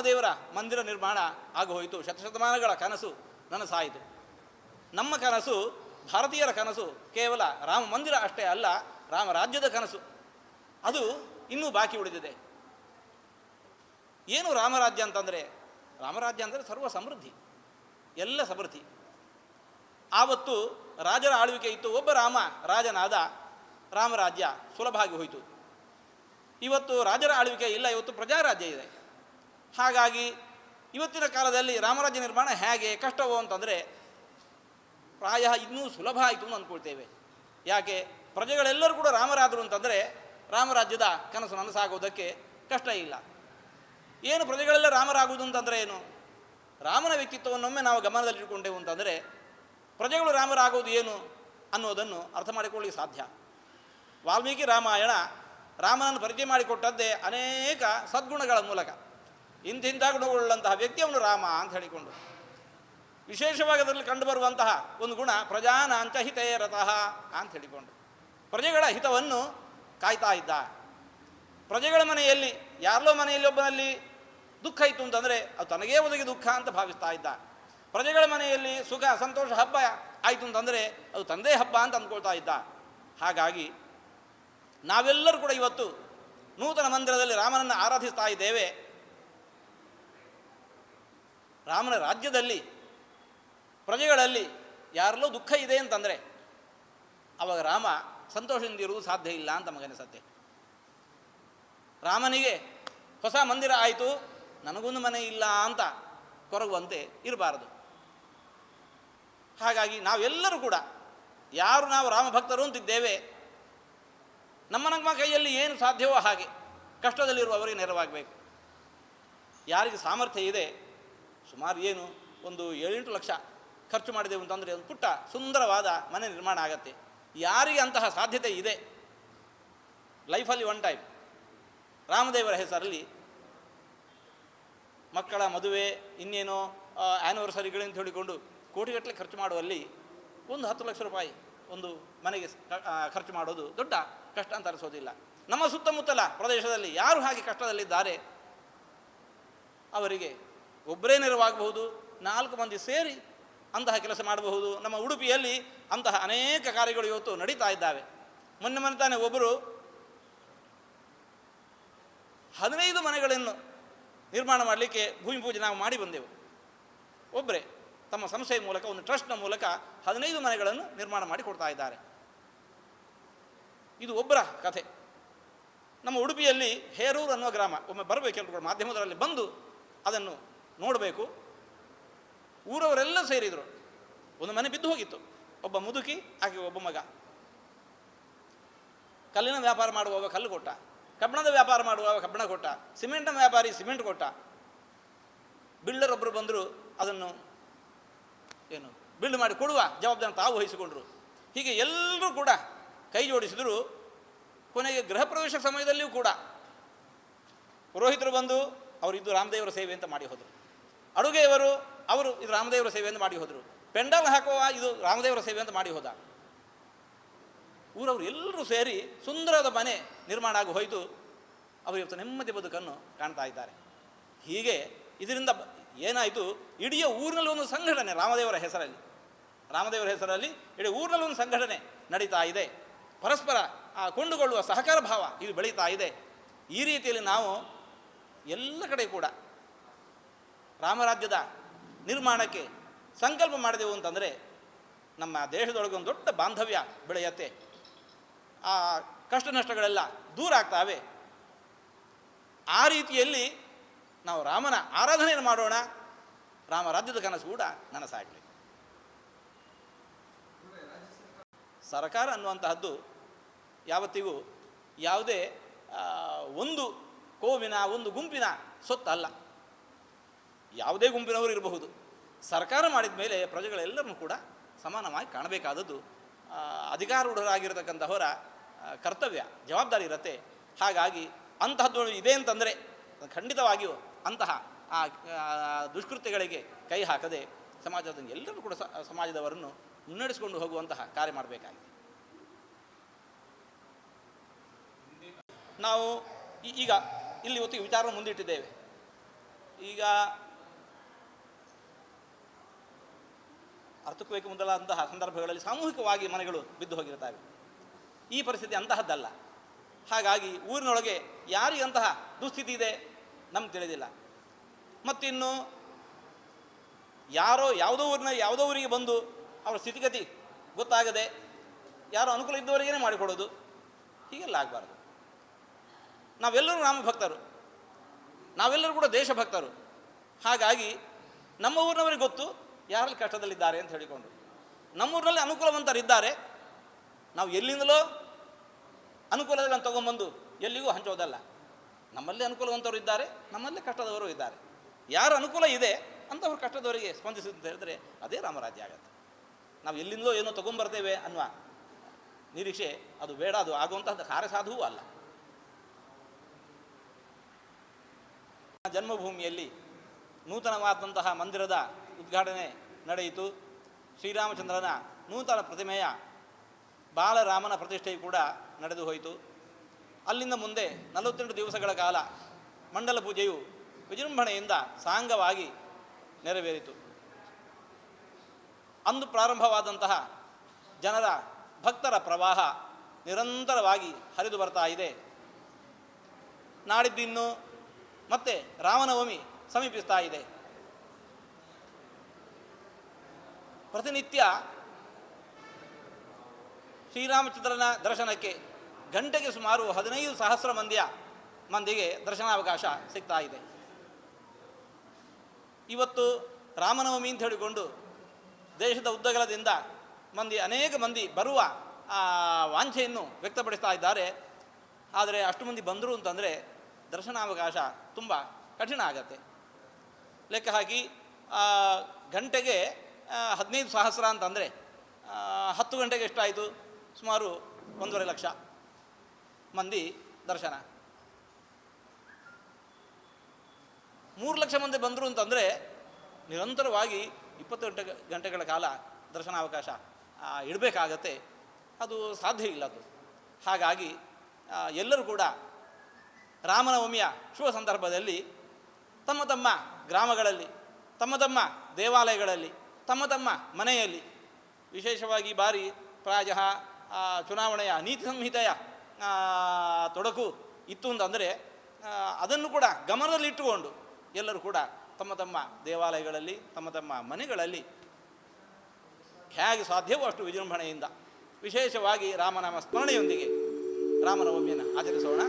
ರಾಮದೇವರ ಮಂದಿರ ನಿರ್ಮಾಣ ಆಗೋಯಿತು ಶತಶತಮಾನಗಳ ಕನಸು ನನಸಾಯಿತು. ನಮ್ಮ ಕನಸು, ಭಾರತೀಯರ ಕನಸು, ಕೇವಲ ರಾಮ ಮಂದಿರ ಅಷ್ಟೇ ಅಲ್ಲ, ರಾಮ ರಾಜ್ಯದ ಕನಸು. ಅದು ಇನ್ನೂ ಬಾಕಿ ಉಳಿದಿದೆ. ಏನು ರಾಮರಾಜ್ಯ ಅಂತಂದರೆ? ರಾಮರಾಜ್ಯ ಅಂದರೆ ಸರ್ವ ಸಮೃದ್ಧಿ, ಎಲ್ಲ ಸಮೃದ್ಧಿ. ಆವತ್ತು ರಾಜರ ಆಳ್ವಿಕೆ ಇತ್ತು, ಒಬ್ಬ ರಾಮ ರಾಜನಾದ ರಾಮರಾಜ್ಯ ಸುಲಭ ಆಗಿ ಹೋಯಿತು. ಇವತ್ತು ರಾಜರ ಆಳ್ವಿಕೆ ಇಲ್ಲ, ಇವತ್ತು ಪ್ರಜಾರಾಜ್ಯ ಇದೆ. ಹಾಗಾಗಿ ಇವತ್ತಿನ ಕಾಲದಲ್ಲಿ ರಾಮರಾಜ್ಯ ನಿರ್ಮಾಣ ಹೇಗೆ, ಕಷ್ಟವೋ ಅಂತಂದರೆ ಪ್ರಾಯ ಇನ್ನೂ ಸುಲಭ ಆಯಿತು ಅಂತ ಅಂದ್ಕೊಳ್ತೇವೆ. ಯಾಕೆ? ಪ್ರಜೆಗಳೆಲ್ಲರೂ ಕೂಡ ರಾಮರಾದರು ಅಂತಂದರೆ ರಾಮರಾಜ್ಯದ ಕನಸು ನನಸಾಗುವುದಕ್ಕೆ ಕಷ್ಟ ಇಲ್ಲ. ಏನು ಪ್ರಜೆಗಳೆಲ್ಲ ರಾಮರಾಗುವುದು ಅಂತಂದರೆ ಏನು? ರಾಮನ ವ್ಯಕ್ತಿತ್ವವನ್ನೊಮ್ಮೆ ನಾವು ಗಮನದಲ್ಲಿಟ್ಟುಕೊಂಡೆವು ಅಂತಂದರೆ ಪ್ರಜೆಗಳು ರಾಮರಾಗುವುದು ಏನು ಅನ್ನೋದನ್ನು ಅರ್ಥ ಮಾಡಿಕೊಳ್ಳಿ ಸಾಧ್ಯ. ವಾಲ್ಮೀಕಿ ರಾಮಾಯಣ ರಾಮನನ್ನು ಪರಿಚಯ ಮಾಡಿಕೊಟ್ಟದ್ದೇ ಅನೇಕ ಸದ್ಗುಣಗಳ ಮೂಲಕ. ಇಂತಿಂಥ ಗುಣಗಳುಳ್ಳಂತಹ ವ್ಯಕ್ತಿಯವನು ರಾಮ ಅಂತ ಹೇಳಿಕೊಂಡು. ವಿಶೇಷವಾಗಿ ಅದರಲ್ಲಿ ಕಂಡುಬರುವಂತಹ ಒಂದು ಗುಣ, ಪ್ರಜಾನಾಂಚ ಹಿತೇ ರತಃ ಅಂತ ಹೇಳಿಕೊಂಡು. ಪ್ರಜೆಗಳ ಹಿತವನ್ನು ಕಾಯ್ತಾ ಇದ್ದ. ಪ್ರಜೆಗಳ ಮನೆಯಲ್ಲಿ, ಯಾರಲೋ ಮನೆಯಲ್ಲಿ ಒಬ್ಬನಲ್ಲಿ ದುಃಖ ಇತ್ತು ಅಂತಂದರೆ ಅದು ತನಗೇ ಒದಗಿ ದುಃಖ ಅಂತ ಭಾವಿಸ್ತಾ ಇದ್ದ. ಪ್ರಜೆಗಳ ಮನೆಯಲ್ಲಿ ಸುಖ, ಸಂತೋಷ, ಹಬ್ಬ ಆಯಿತು ಅಂತಂದರೆ ಅದು ತಂದೆ ಹಬ್ಬ ಅಂತ ಅಂದ್ಕೊಳ್ತಾ ಇದ್ದ. ಹಾಗಾಗಿ ನಾವೆಲ್ಲರೂ ಕೂಡ ಇವತ್ತು ನೂತನ ಮಂದಿರದಲ್ಲಿ ರಾಮನನ್ನು ಆರಾಧಿಸ್ತಾ ಇದ್ದೇವೆ. ರಾಮನ ರಾಜ್ಯದಲ್ಲಿ, ಪ್ರಜೆಗಳಲ್ಲಿ ಯಾರಲ್ಲೋ ದುಃಖ ಇದೆ ಅಂತಂದರೆ, ಅವಾಗ ರಾಮ ಸಂತೋಷದಿಂದ ಇರುವುದು ಸಾಧ್ಯ ಇಲ್ಲ ಅಂತ ಮಗನಿಸತ್ತೆ ರಾಮನಿಗೆ ಹೊಸ ಮಂದಿರ ಆಯಿತು, ನನಗೊಂದು ಮನೆ ಇಲ್ಲ ಅಂತ ಕೊರಗುವಂತೆ ಇರಬಾರದು. ಹಾಗಾಗಿ ನಾವೆಲ್ಲರೂ ಕೂಡ, ಯಾರು ನಾವು ರಾಮ ಭಕ್ತರು ಅಂತಿದ್ದೇವೆ, ನಮ್ಮ ನಮ್ಮ ಕೈಯಲ್ಲಿ ಏನು ಸಾಧ್ಯವೋ ಹಾಗೆ, ಕಷ್ಟದಲ್ಲಿರುವವರಿಗೆ ನೆರವಾಗಬೇಕು. ಯಾರಿಗೆ ಸಾಮರ್ಥ್ಯ ಇದೆ ಸುಮಾರು ಏನು, ಒಂದು ಏಳೆಂಟು ಲಕ್ಷ ಖರ್ಚು ಮಾಡಿದೆವು ಅಂತಂದರೆ ಒಂದು ಪುಟ್ಟ ಸುಂದರವಾದ ಮನೆ ನಿರ್ಮಾಣ ಆಗತ್ತೆ. ಯಾರಿಗೆ ಅಂತಹ ಸಾಧ್ಯತೆ ಇದೆ? ಲೈಫಲ್ಲಿ ಒನ್ ಟೈಮ್. ರಾಮದೇವರ ಹೆಸರಲ್ಲಿ ಮಕ್ಕಳ ಮದುವೆ, ಇನ್ನೇನೋ ಆ್ಯನಿವರ್ಸರಿಗಳಂತ ಹೇಳಿಕೊಂಡು ಕೋಟಿಗಟ್ಟಲೆ ಖರ್ಚು ಮಾಡುವಲ್ಲಿ ಒಂದು ಹತ್ತು ಲಕ್ಷ ರೂಪಾಯಿ ಒಂದು ಮನೆಗೆ ಖರ್ಚು ಮಾಡೋದು ದೊಡ್ಡ ಕಷ್ಟ ಅಂತ ಅನಿಸೋದಿಲ್ಲ. ನಮ್ಮ ಸುತ್ತಮುತ್ತಲ ಪ್ರದೇಶದಲ್ಲಿ ಯಾರು ಹಾಗೆ ಕಷ್ಟದಲ್ಲಿದ್ದಾರೆ? ಅವರಿಗೆ ಒಬ್ಬರೇ ನೆರವಾಗಬಹುದು, ನಾಲ್ಕು ಮಂದಿ ಸೇರಿ ಅಂತಹ ಕೆಲಸ ಮಾಡಬಹುದು. ನಮ್ಮ ಉಡುಪಿಯಲ್ಲಿ ಅಂತಹ ಅನೇಕ ಕಾರ್ಯಗಳು ಇವತ್ತು ನಡೀತಾ ಇದ್ದಾವೆ. ಮೊನ್ನೆ ಮೊನ್ನೆ ತಾನೇ ಒಬ್ಬರು ಹದಿನೈದು ಮನೆಗಳನ್ನು ನಿರ್ಮಾಣ ಮಾಡಲಿಕ್ಕೆ ಭೂಮಿ ಪೂಜೆ ನಾವು ಮಾಡಿ ಬಂದೆವು. ಒಬ್ಬರೇ ತಮ್ಮ ಸಂಸ್ಥೆಯ ಮೂಲಕ, ಒಂದು ಟ್ರಸ್ಟ್ನ ಮೂಲಕ ಹದಿನೈದು ಮನೆಗಳನ್ನು ನಿರ್ಮಾಣ ಮಾಡಿ ಕೊಡ್ತಾ ಇದ್ದಾರೆ. ಇದು ಒಬ್ಬರ ಕಥೆ. ನಮ್ಮ ಉಡುಪಿಯಲ್ಲಿ ಹೇರೂರು ಅನ್ನುವ ಗ್ರಾಮ, ಒಮ್ಮೆ ಬರಬೇಕು ಎಲ್ಲರೂ ಮಾಧ್ಯಮದಲ್ಲಿ ಬಂದು ಅದನ್ನು ನೋಡಬೇಕು. ಊರವರೆಲ್ಲ ಸೇರಿದರು. ಒಂದು ಮನೆ ಬಿದ್ದು ಹೋಗಿತ್ತು. ಒಬ್ಬ ಮುದುಕಿ, ಆಕೆ ಒಬ್ಬ ಮಗ. ಕಲ್ಲಿನ ವ್ಯಾಪಾರ ಮಾಡುವವ ಕಲ್ಲು ಕೊಟ್ಟ. ಕಬ್ಬಣದ ವ್ಯಾಪಾರ ಮಾಡುವವ ಕಬ್ಬಣ ಕೊಟ್ಟ. ಸಿಮೆಂಟ್ನ ವ್ಯಾಪಾರಿ ಸಿಮೆಂಟ್ ಕೊಟ್ಟ. ಬಿಲ್ಡರ್ ಒಬ್ಬರು ಬಂದರು ಅದನ್ನು ಏನು ಬಿಲ್ಡ್ ಮಾಡಿ ಕೊಡುವ ಜವಾಬ್ದಾರಿ ತಾವು ವಹಿಸಿಕೊಂಡ್ರು. ಹೀಗೆ ಎಲ್ಲರೂ ಕೂಡ ಕೈ ಜೋಡಿಸಿದರು. ಕೊನೆಗೆ ಗೃಹ ಪ್ರವೇಶ ಸಮಯದಲ್ಲಿಯೂ ಕೂಡ. ಪುರೋಹಿತರು ಬಂದು, ಅವರಿದ್ದು ರಾಮದೇವರ ಸೇವೆ ಅಂತ ಮಾಡಿ ಹೋದರು. ಅಡುಗೆಯವರು, ಅವರು ಇದು ರಾಮದೇವರ ಸೇವೆ ಅಂತ ಮಾಡಿ ಹೋದರು. ಪೆಂಡಲ್ ಹಾಕುವ ಇದು ರಾಮದೇವರ ಸೇವೆ ಅಂತ ಮಾಡಿ ಹೋದ. ಊರವರು ಎಲ್ಲರೂ ಸೇರಿ ಸುಂದರವಾದ ಮನೆ ನಿರ್ಮಾಣ ಆಗಿ ಹೋಯಿತು. ಅವರು ಇವತ್ತು ನೆಮ್ಮದಿ ಬದುಕನ್ನು ಕಾಣ್ತಾ ಇದ್ದಾರೆ. ಹೀಗೆ ಇದರಿಂದ ಏನಾಯಿತು, ಇಡೀ ಊರಿನಲ್ಲಿ ಒಂದು ಸಂಘಟನೆ ರಾಮದೇವರ ಹೆಸರಲ್ಲಿ. ರಾಮದೇವರ ಹೆಸರಲ್ಲಿ ಇಡೀ ಊರಿನಲ್ಲಿ ಒಂದು ಸಂಘಟನೆ ನಡೀತಾ ಇದೆ. ಪರಸ್ಪರ, ಆ, ಕೊಂಡುಕೊಳ್ಳುವ ಸಹಕಾರ ಭಾವ ಇದು ಬೆಳೀತಾ ಇದೆ. ಈ ರೀತಿಯಲ್ಲಿ ನಾವು ಎಲ್ಲ ಕಡೆ ಕೂಡ ರಾಮರಾಜ್ಯದ ನಿರ್ಮಾಣಕ್ಕೆ ಸಂಕಲ್ಪ ಮಾಡಿದೆವು ಅಂತಂದರೆ ನಮ್ಮ ದೇಶದೊಳಗೆ ಒಂದು ದೊಡ್ಡ ಬಾಂಧವ್ಯ ಬೆಳೆಯತ್ತೆ. ಆ ಕಷ್ಟ ನಷ್ಟಗಳೆಲ್ಲ ದೂರ ಆಗ್ತಾವೆ. ಆ ರೀತಿಯಲ್ಲಿ ನಾವು ರಾಮನ ಆರಾಧನೆಯನ್ನು ಮಾಡೋಣ. ರಾಮರಾಜ್ಯದ ಕನಸು ಕೂಡ ನನಸಾಗಲಿ. ಸರ್ಕಾರ ಅನ್ನುವಂತಹದ್ದು ಯಾವತ್ತಿಗೂ ಯಾವುದೇ ಒಂದು ಕೋವಿನ, ಒಂದು ಗುಂಪಿನ ಸೊತ್ತಲ್ಲ. ಯಾವುದೇ ಗುಂಪಿನವರು ಇರಬಹುದು. ಸರ್ಕಾರ ಮಾಡಿದ ಮೇಲೆ ಪ್ರಜೆಗಳೆಲ್ಲರನ್ನೂ ಕೂಡ ಸಮಾನವಾಗಿ ಕಾಣಬೇಕಾದದ್ದು ಅಧಿಕಾರೂಢರಾಗಿರತಕ್ಕಂಥವರ ಕರ್ತವ್ಯ, ಜವಾಬ್ದಾರಿ ಇರುತ್ತೆ. ಹಾಗಾಗಿ ಅಂತಹದ್ದು ಇದೆ ಅಂತಂದರೆ ಖಂಡಿತವಾಗಿಯೂ ಅಂತಹ, ಆ ದುಷ್ಕೃತ್ಯಗಳಿಗೆ ಕೈ ಹಾಕದೆ ಸಮಾಜದ ಎಲ್ಲರೂ ಕೂಡ ಸಮಾಜದವರನ್ನು ಮುನ್ನಡೆಸಿಕೊಂಡು ಹೋಗುವಂತಹ ಕಾರ್ಯ ಮಾಡಬೇಕಾಗಿದೆ. ನಾವು ಈಗ ಇಲ್ಲಿ ಇವತ್ತು ವಿಚಾರ ಮುಂದಿಟ್ಟಿದ್ದೇವೆ. ಈಗ ಅರ್ಥಕ್ವೇಕ ಮುಂದಲಾದಂತಹ ಸಂದರ್ಭಗಳಲ್ಲಿ ಸಾಮೂಹಿಕವಾಗಿ ಮನೆಗಳು ಬಿದ್ದು ಹೋಗಿರ್ತವೆ ಈ ಪರಿಸ್ಥಿತಿ ಅಂತಹದ್ದಲ್ಲ. ಹಾಗಾಗಿ ಊರಿನೊಳಗೆ ಯಾರಿಗಂತಹ ದುಸ್ಥಿತಿ ಇದೆ ನಮ್ಗೆ ತಿಳಿದಿಲ್ಲ. ಮತ್ತಿನ್ನು ಯಾರೋ ಯಾವುದೋ ಊರಿನ ಯಾವುದೋ ಊರಿಗೆ ಬಂದು ಅವರ ಸ್ಥಿತಿಗತಿ ಗೊತ್ತಾಗದೆ ಯಾರೋ ಅನುಕೂಲ ಇದ್ದವರಿಗೇನೆ ಮಾಡಿಕೊಡೋದು ಹೀಗೆಲ್ಲ ಆಗಬಾರ್ದು. ನಾವೆಲ್ಲರೂ ರಾಮಭಕ್ತರು ನಾವೆಲ್ಲರೂ ಕೂಡ ದೇಶಭಕ್ತರು. ಹಾಗಾಗಿ ನಮ್ಮ ಊರಿನವರಿಗೆ ಗೊತ್ತು ಯಾರಲ್ಲಿ ಕಷ್ಟದಲ್ಲಿದ್ದಾರೆ ಅಂತ ಹೇಳಿಕೊಂಡು. ನಮ್ಮೂರಿನಲ್ಲಿ ಅನುಕೂಲವಂತರಿದ್ದಾರೆ. ನಾವು ಎಲ್ಲಿಂದಲೋ ಅನುಕೂಲಗಳನ್ನು ತೊಗೊಂಬಂದು ಎಲ್ಲಿಗೂ ಹಂಚೋದಲ್ಲ. ನಮ್ಮಲ್ಲಿ ಅನುಕೂಲವಂತವರು ಇದ್ದಾರೆ ನಮ್ಮಲ್ಲಿ ಕಷ್ಟದವರು ಇದ್ದಾರೆ. ಯಾರ ಅನುಕೂಲ ಇದೆ ಅಂಥವ್ರು ಕಷ್ಟದವರಿಗೆ ಸ್ಪಂದಿಸಿ ಅಂತ ಹೇಳಿದ್ರೆ ಅದೇ ರಾಮರಾಜ್ಯ ಆಗತ್ತೆ. ನಾವು ಎಲ್ಲಿಂದಲೋ ಏನೋ ತೊಗೊಂಬರ್ತೇವೆ ಅನ್ನುವ ನಿರೀಕ್ಷೆ ಅದು ಬೇಡ, ಅದು ಆಗುವಂತಹ ಕಾರ್ಯಸಾಧುವೂ ಅಲ್ಲ. ಜನ್ಮಭೂಮಿಯಲ್ಲಿ ನೂತನವಾದಂತಹ ಮಂದಿರದ ಉದ್ಘಾಟನೆ ನಡೆಯಿತು. ಶ್ರೀರಾಮಚಂದ್ರನ ನೂತನ ಪ್ರತಿಮೆಯ ಬಾಲರಾಮನ ಪ್ರತಿಷ್ಠೆಯು ಕೂಡ ನಡೆದು ಹೋಯಿತು. ಅಲ್ಲಿಂದ ಮುಂದೆ ನಲವತ್ತೆಂಟು ದಿವಸಗಳ ಕಾಲ ಮಂಡಲ ಪೂಜೆಯು ವಿಜೃಂಭಣೆಯಿಂದ ಸಾಂಗವಾಗಿ ನೆರವೇರಿತು. ಅಂದು ಪ್ರಾರಂಭವಾದಂತಹ ಜನರ ಭಕ್ತರ ಪ್ರವಾಹ ನಿರಂತರವಾಗಿ ಹರಿದು ಬರ್ತಾ ಇದೆ. ನಾಡಿದ್ದಿನ್ನು ಮತ್ತೆ ರಾಮನವಮಿ ಸಮೀಪಿಸ್ತಾ ಇದೆ. ಪ್ರತಿನಿತ್ಯ ಶ್ರೀರಾಮಚಂದ್ರನ ದರ್ಶನಕ್ಕೆ ಗಂಟೆಗೆ ಸುಮಾರು ಹದಿನೈದು ಸಹಸ್ರ ಮಂದಿಯ ಮಂದಿಗೆ ದರ್ಶನಾವಕಾಶ ಸಿಗ್ತಾ ಇದೆ. ಇವತ್ತು ರಾಮನವಮಿ ಅಂತ ಹೇಳಿಕೊಂಡು ದೇಶದ ಉದ್ದಗಲದಿಂದ ಮಂದಿ ಅನೇಕ ಮಂದಿ ಬರುವ, ಆ, ವಾಂಛೆಯನ್ನು ವ್ಯಕ್ತಪಡಿಸ್ತಾ ಇದ್ದಾರೆ. ಆದರೆ ಅಷ್ಟು ಮಂದಿ ಬಂದರು ಅಂತಂದರೆ ದರ್ಶನಾವಕಾಶ ತುಂಬ ಕಠಿಣ ಆಗತ್ತೆ. ಲೆಕ್ಕ ಹಾಕಿ ಗಂಟೆಗೆ ಹದಿನೈದು ಸಹಸ್ರ ಅಂತಂದರೆ ಹತ್ತು ಗಂಟೆಗೆ ಎಷ್ಟಾಯಿತು? ಸುಮಾರು ಒಂದೂವರೆ ಲಕ್ಷ ಮಂದಿ ದರ್ಶನ. ಮೂರು ಲಕ್ಷ ಮಂದಿ ಬಂದರು ಅಂತಂದರೆ, ನಿರಂತರವಾಗಿ ಇಪ್ಪತ್ತು ಗಂಟೆ, ಗಂಟೆಗಳ ಕಾಲ ದರ್ಶನ ಅವಕಾಶ ಇಡಬೇಕಾಗತ್ತೆ. ಅದು ಸಾಧ್ಯ ಇಲ್ಲ ಅದು. ಹಾಗಾಗಿ ಎಲ್ಲರೂ ಕೂಡ ರಾಮನವಮಿಯ ಶುಭ ಸಂದರ್ಭದಲ್ಲಿ ತಮ್ಮ ತಮ್ಮ ಗ್ರಾಮಗಳಲ್ಲಿ, ತಮ್ಮ ತಮ್ಮ ದೇವಾಲಯಗಳಲ್ಲಿ ತಮ್ಮ ತಮ್ಮ ಮನೆಯಲ್ಲಿ, ವಿಶೇಷವಾಗಿ ಬಾರಿ ಪ್ರಾಯ ಚುನಾವಣೆಯ ನೀತಿ ಸಂಹಿತೆಯ ತೊಡಕು ಇತ್ತು ಅಂತಂದರೆ ಅದನ್ನು ಕೂಡ ಗಮನದಲ್ಲಿಟ್ಟುಕೊಂಡು ಎಲ್ಲರೂ ಕೂಡ ತಮ್ಮ ತಮ್ಮ ದೇವಾಲಯಗಳಲ್ಲಿ, ತಮ್ಮ ತಮ್ಮ ಮನೆಗಳಲ್ಲಿ ಹೇಗೆ ಸಾಧ್ಯವೋ ಅಷ್ಟು ವಿಜೃಂಭಣೆಯಿಂದ ವಿಶೇಷವಾಗಿ ರಾಮನಾಮ ಸ್ಮರಣೆಯೊಂದಿಗೆ ರಾಮನವಮಿಯನ್ನು ಆಚರಿಸೋಣ.